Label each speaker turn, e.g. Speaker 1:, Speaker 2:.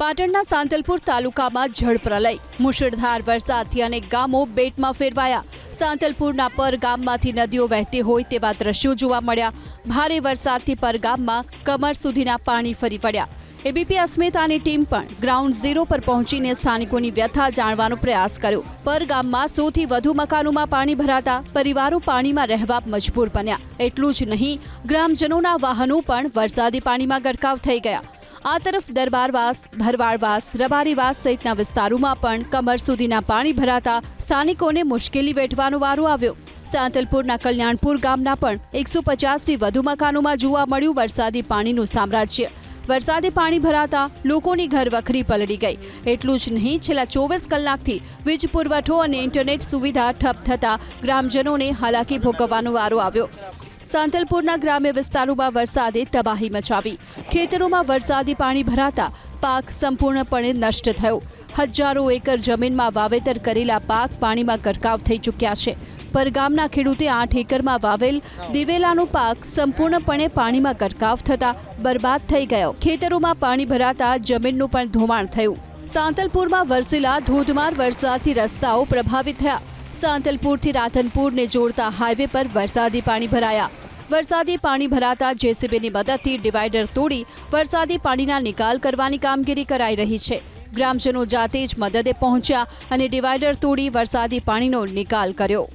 Speaker 1: પાટણના સાંતલપુર તાલુકામાં જળપ્રલય મુશળધાર વરસાદથી અનેક ગામો બેટમાં ફેરવાયા. સાંતલપુરના પર ગામમાંથી નદીઓ વહેતી હોય તેવા દ્રશ્યો જોવા મળ્યા. ભારે વરસાદથી પરગામમાં કમર સુધીના પાણી ફરી વળ્યા. એબીપી અસ્મિતાની ટીમ પણ ગ્રાઉન્ડ ઝીરો પર પહોંચીને સ્થાનિકોની વ્યથા જાણવાનો પ્રયાસ કર્યો. પર ગામમાં સૌથી વધુ મકાનોમાં પાણી ભરાતા પરિવારો પાણીમાં રહેવા મજબૂર બન્યા. એટલું જ નહીં, ગ્રામજનોના વાહનો પણ વરસાદી પાણીમાં ગરકાવ થઈ ગયા. આ તરફ દરબારવાસ, ભરવાડવાસ, રબારીવાસ સહિતના વિસ્તારોમાં પણ કમર સુધીના પાણી ભરાતા સ્થાનિકોને મુશ્કેલી વેઠવાનો વારો આવ્યો. સાંતલપુરના કલ્યાણપુર ગામના પણ એકસો પચાસથી વધુ મકાનોમાં જોવા મળ્યું વરસાદી પાણીનું સામ્રાજ્ય. વરસાદી પાણી ભરાતા લોકોની ઘર વખરી પલળી ગઈ. એટલું જ નહીં, છેલ્લા ચોવીસ કલાકથી વીજ પુરવઠો અને ઇન્ટરનેટ સુવિધા ઠપ થતાં ગ્રામજનોને હાલાકી ભોગવવાનો વારો આવ્યો. સાંતલપુરના ગ્રામ્ય વિસ્તારોમાં વરસાદે તબાહી મચાવી. ખેતરોમાં વરસાદી પાણી ભરાતા પાક સંપૂર્ણપણે નષ્ટ થયો. હજારો એકર જમીનમાં વાવેતર કરેલા પાક પાણીમાં ગરકાવ થઈ ચૂક્યા છે. પરગામના ખેડૂતે આઠ એકરમાં વાવેલ દિવેલાનો પાક સંપૂર્ણપણે પાણીમાં ગરકાવ થતા બરબાદ થઈ ગયો. ખેતરોમાં પાણી ભરાતા જમીનનું પણ ધોવાણ થયું. સાંતલપુરમાં વરસેલા ધોધમાર વરસાદથી રસ્તાઓ પ્રભાવિત થયા. સાંતલપુરથી રાધનપુરને જોડતા હાઈવે પર વરસાદી પાણી ભરાયા. વરસાદી પાણી ભરાતા જેસીબીની મદદથી ડિવાઈડર તોડી વરસાદી પાણીના નિકાલ કરવાની કામગીરી કરાઈ રહી છે. ગ્રામજનો જાતે જ મદદે પહોંચ્યા અને ડિવાઈડર તોડી વરસાદી પાણીનો નિકાલ કર્યો.